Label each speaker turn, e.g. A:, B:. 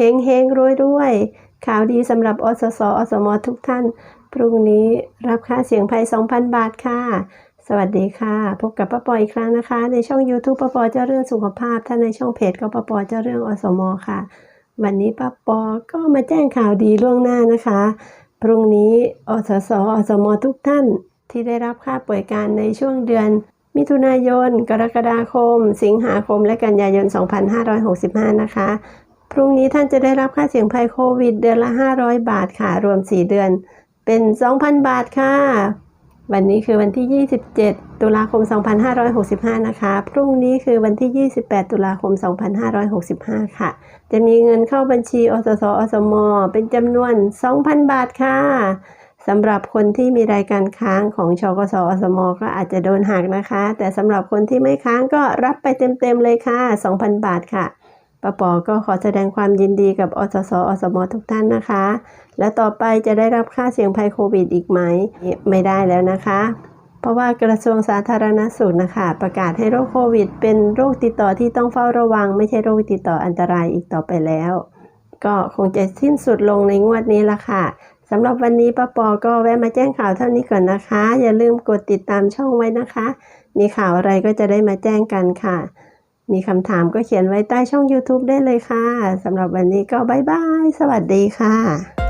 A: เฮงเฮงรวยรวยๆข่าวดีสำหรับอสสอสมทุกท่าน พรุ่งนี้รับค่าเสียงภัย 2,000 บาทค่ะ สวัสดีค่ะ พบกับป้าปออีกครั้งนะคะ ในช่อง YouTube ป้าปอเจ้าเรื่องสุขภาพถ้านในช่องเพจก็ป้าปอเจ้าเรื่องอสมค่ะ วันนี้ป้าปอก็มาแจ้งข่าวดีล่วงหน้านะคะ พรุ่งนี้อสสอสมทุกท่าน ที่ได้รับค่าป่วยการในช่วงเดือนมิถุนายน กรกฎาคม สิงหาคม และกันยายน 2565 นะคะ รุ่งนี้ท่านจะได้รับค่าเสี่ยงภัยโควิด เดือนละ 500 บาทค่ะ รวม 4 เดือนเป็น 2,000 บาทค่ะ วันนี้คือวันที่ 27 ตุลาคม 2565 นะคะ พรุ่งนี้คือวันที่ 28 ตุลาคม 2565 ค่ะ จะมีเงินเข้าบัญชีอสสอสม เป็นจำนวน 2,000 บาทค่ะสำหรับคนที่มีรายการค้างของชกสอสม ก็อาจจะโดนหักนะคะ แต่สำหรับคนที่ไม่ค้างก็รับไปเต็มๆเลยค่ะ 2,000 บาทค่ะ ป้าปอก็ขอแสดงความยินดีกับอสสอสมทุกท่านนะคะ และต่อไปจะได้รับค่าเสี่ยงภัยโควิดอีกไหม ไม่ได้แล้วนะคะ เพราะว่ากระทรวงสาธารณสุขนะคะ ประกาศให้โรคโควิด เป็นโรคติดต่อที่ต้องเฝ้าระวัง ไม่ใช่โรคติดต่ออันตรายอีกต่อไปแล้ว ก็คงจะสิ้นสุดลงในงวดนี้ละค่ะสำหรับวันนี้ป้าปอก็แวะมาแจ้งข่าวเท่านี้ก่อนนะคะ อย่าลืมกดติดตามช่องไว้นะคะ มีข่าวอะไรก็จะได้มาแจ้งกันค่ะ มีคำถามก็เขียนไว้ใต้ช่อง YouTube ได้เลยค่ะสำหรับวันนี้ก็บ๊ายบาย สวัสดีค่ะ